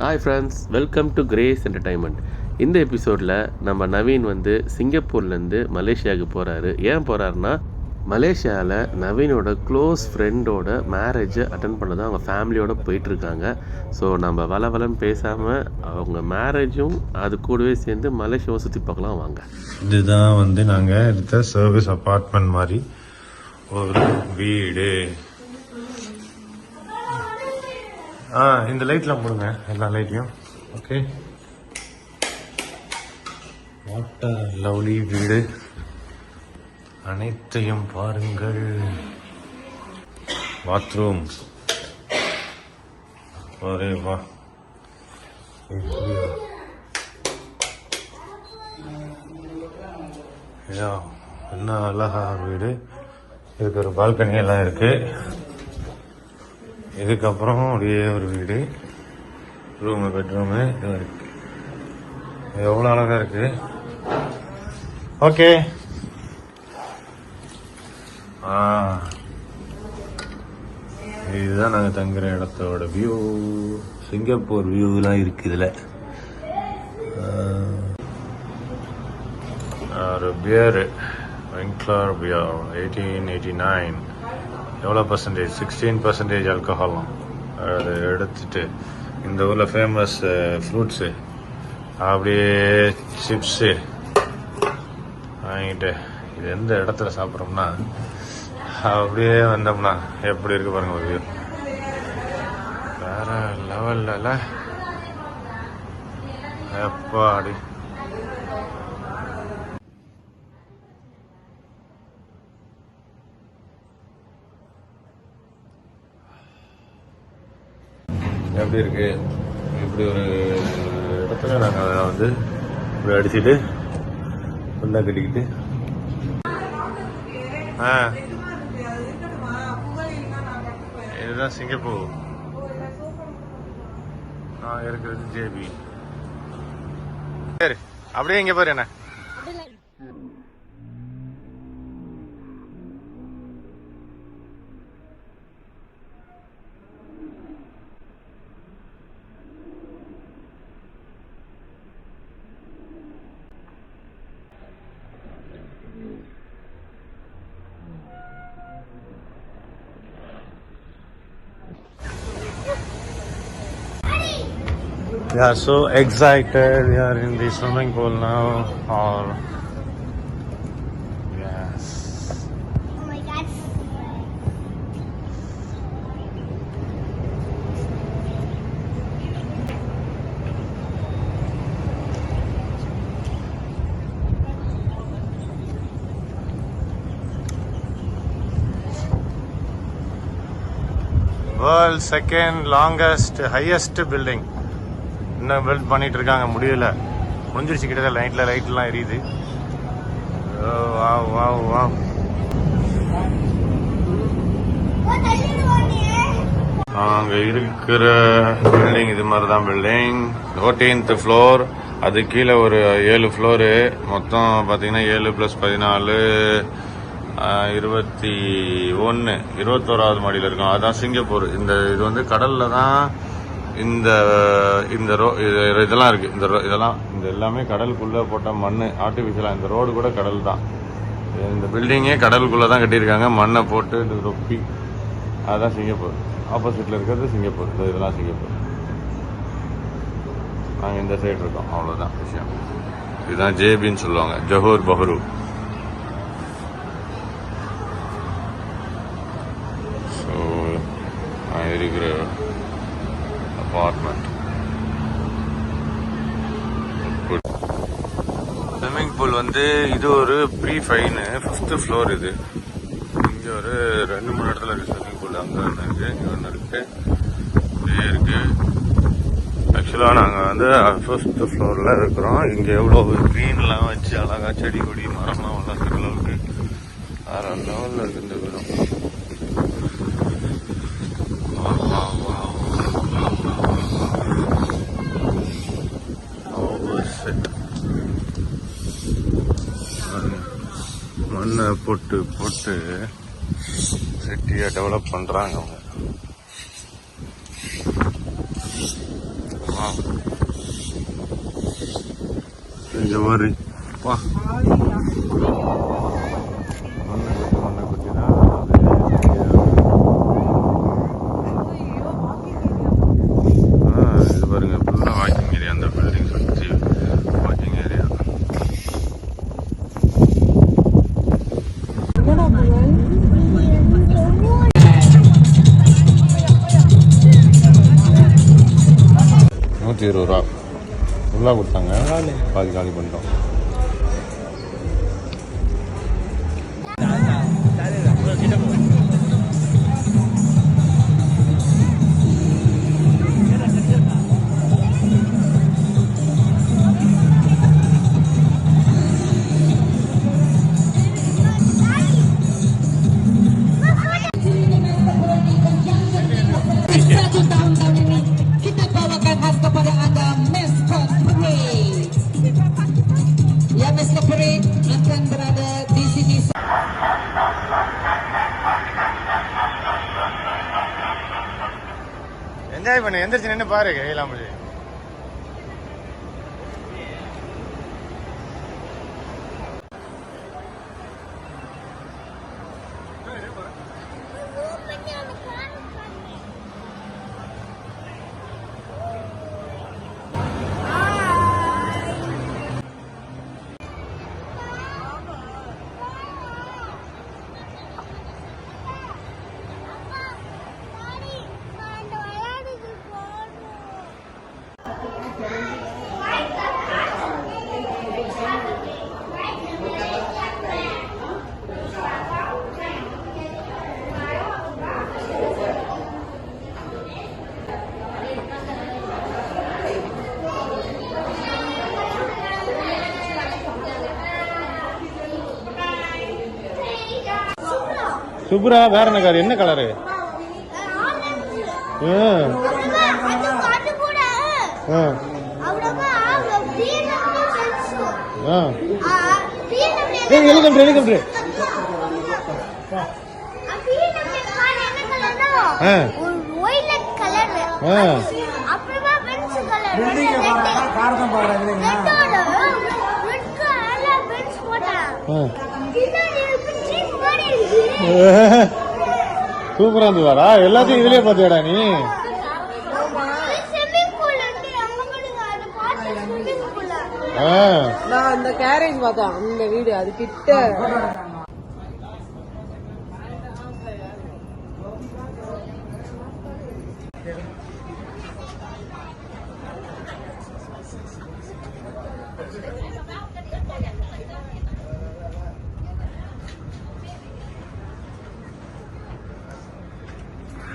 Hi friends welcome to Grace entertainment இந்த எபிசோடில் நம்ம நவீன் வந்து சிங்கப்பூர்லேருந்து மலேசியாவுக்கு போகிறாரு ஏன் போகிறாருன்னா மலேசியாவில் நவீனோட க்ளோஸ் ஃப்ரெண்டோட மேரேஜை அட்டன் பண்ண தான் அவங்க ஃபேமிலியோட போயிட்டுருக்காங்க. ஸோ நம்ம வளவலம் பேசாமல் அவங்க மேரேஜும் அது கூடவே சேர்ந்து மலேசியாவை சுற்றி பார்க்கலாம் வாங்க. இதுதான் வந்து நாங்கள் எடுத்த சர்வீஸ் அப்பார்ட்மெண்ட் மாதிரி. ஒரு வீடு. ஆ இந்த லைட்லாம் போடுங்க எல்லா லைட்லையும் ஓகே வாட் லவ்லி வீடு. அனைத்தையும் பாருங்கள். பாத்ரூம் ஒரே வா. என்ன அழகா வீடு. இதுக்கு ஒரு பால்கனி எல்லாம் இருக்குது இதுக்கப்புறம் அப்படியே ஒரு வீடு ரூமு பெட்ரூமு இதெல்லாம் இருக்கு எவ்வளோ அழகாக இருக்கு. ஓகே ஆ. இதுதான் நாங்கள் தங்குற இடத்தோட வியூ சிங்கப்பூர் வியூலாம் இருக்கு இதில். ஒரு பியரு வெங்க்லார் பியர் எயிட்டீன் எயிட்டி நைன் எவ்வளோ பர்சன்டேஜ் சிக்ஸ்டீன் பர்சன்டேஜ் ஆல்கஹாலும் அதை எடுத்துட்டு இந்த ஊரில் ஃபேமஸ் ஃப்ரூட்ஸு அப்படியே சிப்ஸு வாங்கிட்டு இது எந்த இடத்துல சாப்பிட்றோம்னா அப்படியே வந்தோம்னா எப்படி இருக்கு பாருங்க ஒரு வியூ வேற லெவல்ல எப்பாடி எப்படி இருக்கு? இப்படி ஒரு இடத்துல நாங்கள் வந்து இப்படி அடிச்சுட்டு குண்டா கட்டிக்கிட்டு. ஆ. இதுதான் சிங்கப்பூர். நான் இருக்கிறது ஜேபி. சரி அப்படியே இங்கே பாரு என்ன. We are so excited. We are in the swimming pool now. Or yes. Oh my God. World's second longest, highest building. இன்னும் பில்ட் பண்ணிட்டு இருக்காங்க முடியல. முடிஞ்சிருச்சு கிட்ட லைட்ல லைட்லாம் எரியுது. Oh wow wow wow. அங்க இருக்கிற பில்டிங் இது மாதிரி தான் பில்டிங் ஃபோர்டீன்த் ஃப்ளோர் அது கீழே ஒரு ஏழு ஃப்ளோரு மொத்தம் பார்த்தீங்கன்னா ஏழு ப்ளஸ் பதினாலு இருபத்தி ஒன்று இருபத்தோராவது மாடியில் இருக்கும். அதுதான் சிங்கப்பூர். இந்த இது வந்து கடலில் தான் இந்த இந்த ரோ இது- இதெல்லாம் இருக்குது இந்த ரோ- இதெல்லாம் இந்த எல்லாமே கடலுக்குள்ளே போட்ட மண் ஆர்டிஃபிஷியலாக இந்த ரோடு கூட கடல் தான். இந்த பில்டிங்கே கடலுக்குள்ளே தான் கட்டியிருக்காங்க. மண்ணை போட்டு இது ரொப்பி அதுதான் சிங்கப்பூர். ஆப்போசிட்டில் இருக்கிறது சிங்கப்பூர். இதெல்லாம் சிங்கப்பூர். நாங்கள் இந்த சைடு இருக்கோம். அவ்வளோதான் விஷயம். இதுதான் ஜேபின்னு சொல்லுவாங்க. ஜஹூர் பஹ்ரூ ஸோ நான் இருக்கிற அப்பார்ட்மெண்ட் ஸ்விம்மிங் பூல் வந்து இது ஒரு ப்ரீ ஃபைனு ஃபஸ்ட்டு ஃப்ளோர் இது. இங்கே ஒரு ரெண்டு மூணு இடத்துல இருக்குது ஸ்விம்மிங் பூல் அங்கே ஒன்று இருக்குது இங்கே ஒன்று இருக்குது இப்படியே இருக்குது ஆக்சுவலா நாங்கள் வந்து ஃபஸ்ட்டு ஃப்ளோர்ல இருக்கிறோம். இங்கே எவ்வளோ க்ரீன்லாம் வச்சு அழகா செடி கொடி மரம்லாம் வளர்க்குற அளவுக்கு வேற லெவலில் இருந்து இந்த போட்டு போட்டு சிட்டியை டெவலப் பண்ணுறாங்க அவங்க. இந்த மாதிரி வா. இருபது ரூபா ஃபுல்லாக கொடுத்தாங்க. பாதி காலி பண்ணிட்டோம். என்ஜாய் பண்ணு எந்திரிச்சு நின்று பாரு கையிலாமலி சூப்பரா வேற என்ன கலர்? என்ன கலரு? அது கூட. அவ்வளவா BMW சூப்பரா இருந்ததாடா எல்லாத்தையும் இதுலயே பாத்தியாடா நீ. நான் அந்த கேரேஜ் பார்த்தோம் அந்த வீடு அது கிட்ட.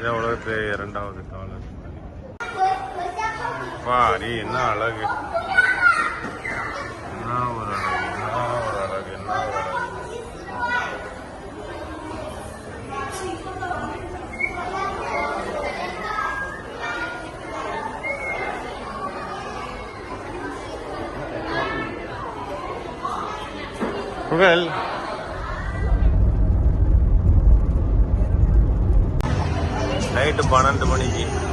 இதான் உலகத்திலே இரண்டாவது டாலர் பாரி என்ன அழகு. என்ன ஒரு அழகு என்ன ஒரு அழகு என்ன ஒரு அழகு. புகழ். ਸਾਈਡ ਬਣਨ ਦਵਣੀ ਜੀ।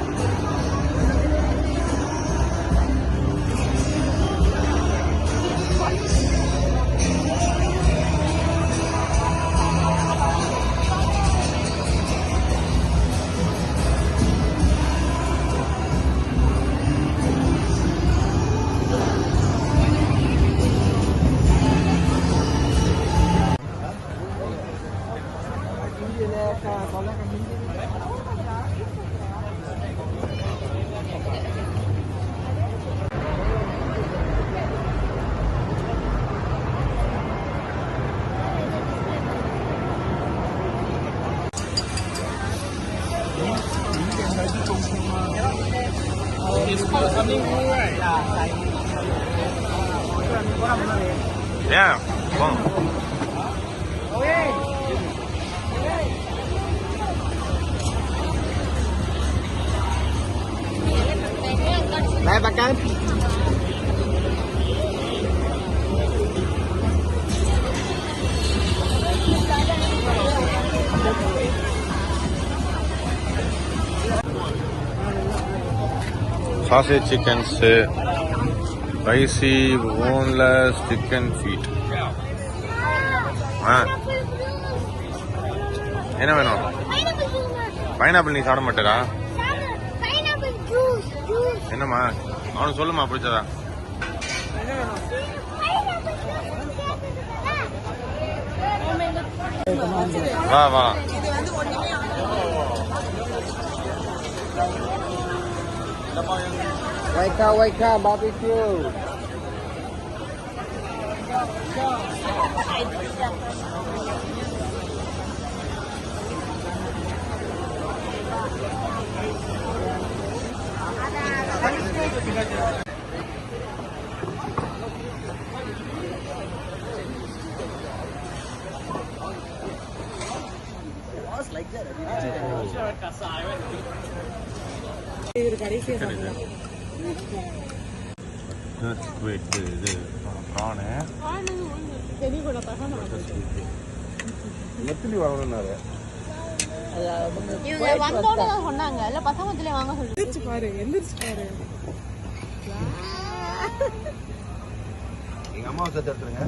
Bye, Bakan. Sausage chickens spicy boneless chicken feet ஆ என்ன வேணும். பைனாப்பிள் நீ சாப்பிட மாட்டேடா. என்னம்மா? அவனுக்கு சொல்லுமா பிடிச்சதா. வா வா. வைக்கா வைக்கா பாபிக்யூ இது ப்ரானு எத்தனை தான் சொன்னாங்க. இல்ல பசங்கத்திலே வாங்க சொல்லி. பாரு எந்திரிச்சு பாரு. எங்க அம்மாவை சேர்த்து எடுத்துருங்க.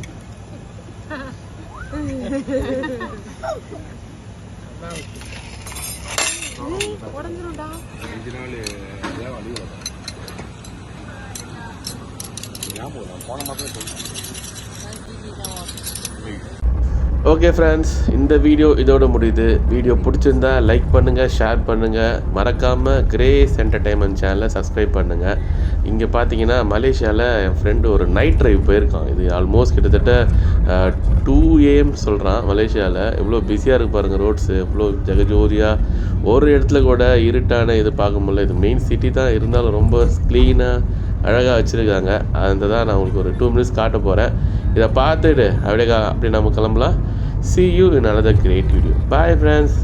அஞ்சு நாள் ஏன் வழி வரும். ஞாபகம் நான் போன மாதமே சொல்லிட்டேன் ஓகே ஃப்ரெண்ட்ஸ் இந்த வீடியோ இதோட முடியுது. வீடியோ பிடிச்சிருந்தா லைக் பண்ணுங்கள் ஷேர் பண்ணுங்கள் மறக்காமல் கிரேஸ் என்டர்டைன்மெண்ட் சேனலை சப்ஸ்கிரைப் பண்ணுங்கள் இங்கே பார்த்தீங்கன்னா மலேசியாவில் என் ஃப்ரெண்டு ஒரு நைட் ட்ரைவ் போயிருக்கான். இது ஆல்மோஸ்ட் கிட்டத்தட்ட டூ ஏஎம் சொல்கிறான் மலேசியாவில் எவ்வளோ பிஸியாக இருக்கு பாருங்கள் ரோட்ஸு எவ்வளோ ஜெகஜோதியாக ஒரு இடத்துல கூட இருட்டான இது பார்க்க முடியல. இது மெயின் சிட்டி தான். இருந்தாலும் ரொம்ப க்ளீனாக அழகாக வச்சுருக்காங்க. அந்த தான் நான் உங்களுக்கு ஒரு டூ மினிட்ஸ் காட்ட போகிறேன் இதை பார்த்துட்டு அப்படியே அப்படி நம்ம கிளம்பலாம். See you in another great video bye friends